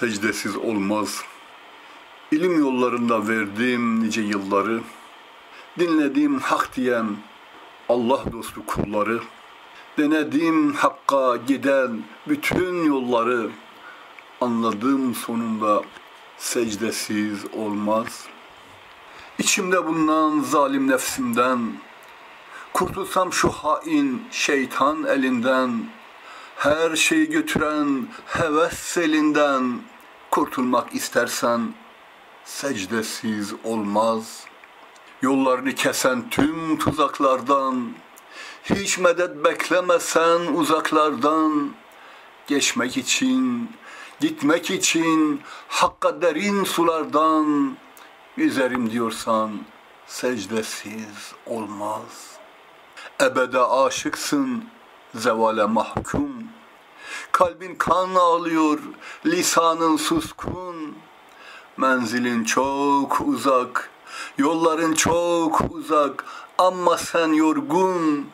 secdesiz olmaz. İlim yollarında verdim nice yılları, dinlediğim hak diyen Allah dostu kulları, denedim hakka giden bütün yolları, anladım sonunda secdesiz olmaz. İçimde bulunan zalim nefsimden, kurtulsam şu hain şeytan elinden, her şeyi götüren heves selinden kurtulmak istersen secdesiz olmaz. Yollarını kesen tüm tuzaklardan, hiç medet beklemesen uzaklardan, geçmek için, gitmek için hakka derin sulardan. Yüzerim diyorsan secdesiz olmaz. Ebede aşıksın, zevale mahkum. Kalbin kan ağlıyor, lisanın suskun. Menzilin çok uzak, yolların çok uzak ama sen yorgun.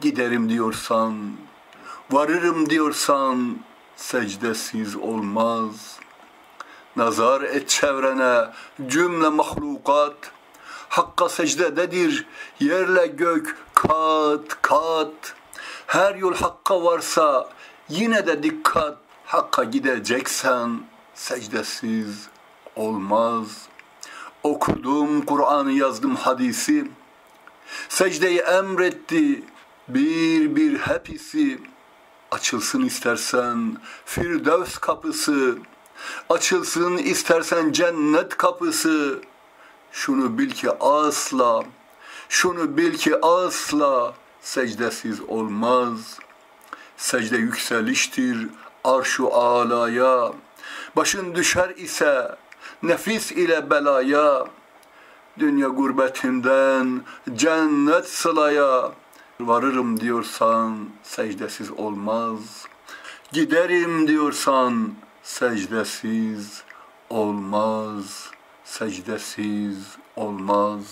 Giderim diyorsan, varırım diyorsan secdesiz olmaz. Nazar et çevrene cümle mahlukat, Hakka secdededir yerle gök kat kat. Her yol hakka varsa yine de dikkat. Hakka gideceksen secdesiz olmaz. Okudum Kur'an'ı yazdım hadisi. Secdeyi emretti bir bir hepsi. Açılsın istersen Firdevs kapısı. Açılsın istersen cennet kapısı. Şunu bil ki asla, şunu bil ki asla secdesiz olmaz. Secde yükseliştir arşu alaya. Başın düşer ise nefis ile belaya. Dünya gurbetinden cennet sılaya. Varırım diyorsan secdesiz olmaz. Giderim diyorsan secdesiz olmaz. Secdesiz olmaz.